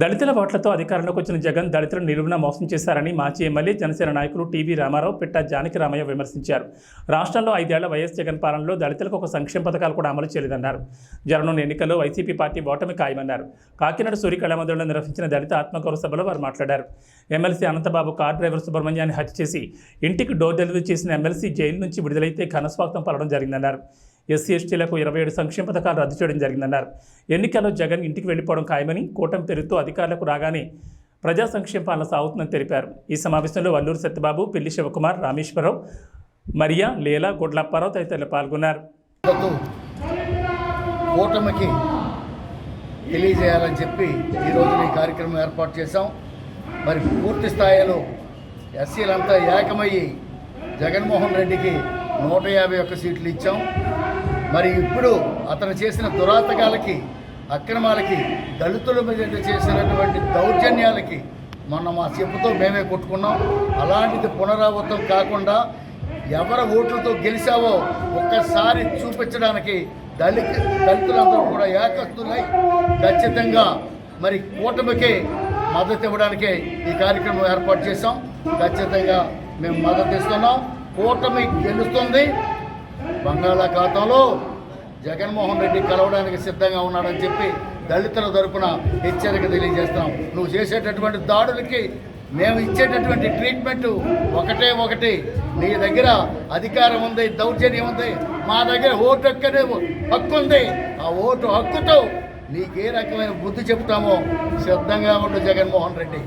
దళితుల ఓట్లతో అధికారంలోకి వచ్చిన జగన్ దళితులను నిలువున మోసం చేశారని మాజీ ఎమ్మెల్యే జనసేన నాయకులు టీవీ రామారావు పిట్ట జానకి రామయ్య విమర్శించారు. రాష్ట్రంలో ఐదేళ్ళ వైఎస్ జగన్ పాలనలో దళితులకు ఒక సంక్షేమ పథకాలు కూడా అమలు చేయలేదన్నారు. జరగనున్న ఎన్నికల్లో వైసీపీ పార్టీ ఓటమి ఖాయమన్నారు. కాకినాడ సూర్య కళామందిరంలో నిర్వహించిన దళిత ఆత్మగౌరవ సభలో వారు మాట్లాడారు. ఎమ్మెల్సీ అనంతబాబు కార్ డ్రైవర్ సుబ్రహ్మణ్యాన్ని హత్య చేసి ఇంటికి డోర్ డెలివరీ చేసిన ఎమ్మెల్సీ జైలు నుంచి విడుదలైతే ఘనస్వాగతం పలడం జరిగిందన్నారు. ఎస్సీ ఎస్టీలకు ఇరవై ఏడు సంక్షేమ పథకాలు రద్దు చేయడం జరిగిందన్నారు. ఎన్నికల్లో జగన్ ఇంటికి వెళ్ళిపోవడం ఖాయమని కూటమి పేరుతో అధికారులకు రాగానే ప్రజా సంక్షేమ పాలన సాగుతుందని తెలిపారు. ఈ సమావేశంలో వల్లూరు సత్యబాబు పిల్లి శివకుమార్ రామేశ్వరరావు మరియా లీలా గుడ్లప్పారావు తదితరులు పాల్గొన్నారు. కూటమికి తెలియజేయాలని చెప్పి ఈరోజు ఈ కార్యక్రమం ఏర్పాటు చేశాం. మరి పూర్తి స్థాయిలో ఎస్సీలంతా ఏకమయ్యి జగన్మోహన్ రెడ్డికి నూట యాభై ఒక్క సీట్లు ఇచ్చాం. మరి ఇప్పుడు అతను చేసిన దురాతకాలకి అక్రమాలకి దళితుల మీద చేసినటువంటి దౌర్జన్యాలకి మొన్న మా చెప్పుతో మేమే కొట్టుకున్నాం. అలాంటిది పునరావృతం కాకుండా ఎవరి ఓట్లతో గెలిచావో ఒక్కసారి చూపించడానికి దళిత దళితులందరూ కూడా ఏకస్తులై ఖచ్చితంగా మరి కూటమికి మద్దతు ఇవ్వడానికే ఈ కార్యక్రమం ఏర్పాటు చేశాం. ఖచ్చితంగా మేము మద్దతు ఇస్తున్నాం. కూటమి గెలుస్తుంది. బంగాళాఖాతంలో జగన్మోహన్ రెడ్డి కలవడానికి సిద్ధంగా ఉన్నాడని చెప్పి దళితుల తరపున హెచ్చరిక తెలియజేస్తాం నువ్వు చేసేటటువంటి దాడులకి మేము ఇచ్చేటటువంటి ట్రీట్మెంట్ ఒకటే ఒకటి. నీ దగ్గర అధికారం ఉంది దౌర్జన్యం ఉంది. మా దగ్గర ఓటు హక్కనే హక్కు ఉంది. ఆ ఓటు హక్కుతో నీకే రకమైన బుద్ధి చెప్తామో సిద్ధంగా ఉండు జగన్మోహన్ రెడ్డి.